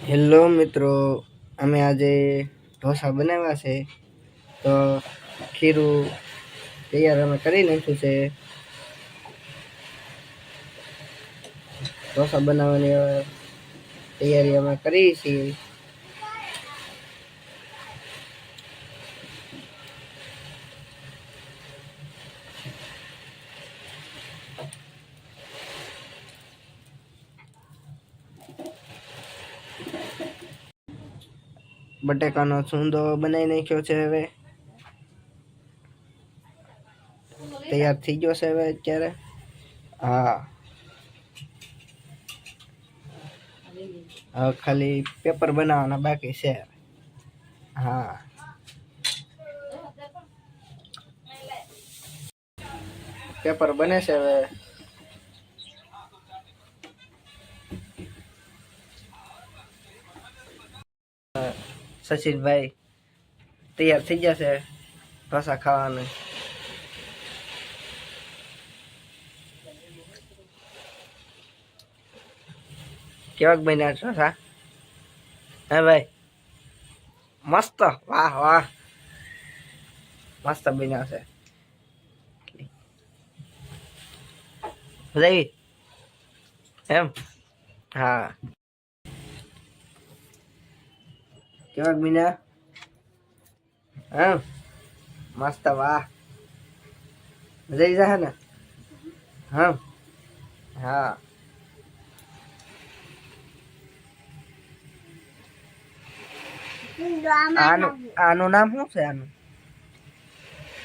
Hello મિત્રો, અમે આજે ઢોસા બનાવ્યા છે. તો ખીરું તૈયાર અમે કરી નાખ્યું છે. ઢોસા બનાવવાની તૈયારી અમે કરી છીએ. બટેકાનો છૂંદો બનાવી નાખ્યો છે હવે. તૈયાર થઈ ગયો છે હવે અત્યારે. હા. ખાલી પેપર બનાવવાના બાકી છે. હા. પેપર બને છે હવે. સચિનભાઈ તૈયાર થઈ જશે ઢોસા ખાવાનું કેવાક બન્યા ઢોસા હે ભાઈ મસ્ત વાહ વાહ મસ્ત બન્યા છે બધાઈ એમ હા કેવાક બન્યા હા મસ્ત વાહ. જઈ જશે ને? હા. હા. આનું આનું નામ શું છે આનું?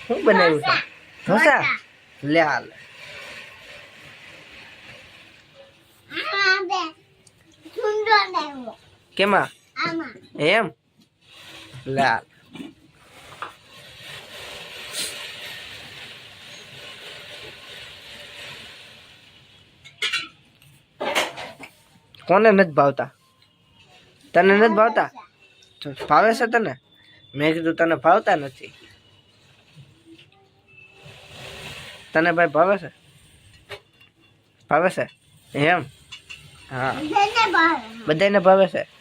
શું બનાવ્યું છે? ઢોસા? લે હાલ. કેમાં? એમ? લે. કોને નથી ભાવતા? તને નથી ભાવતા? ભાવે છે તને? મેં કીધું તને ભાવતા નથી. તને ભાઈ ભાવે છે? ભાવે છે? એમ? હા. બધાને ભાવે છે?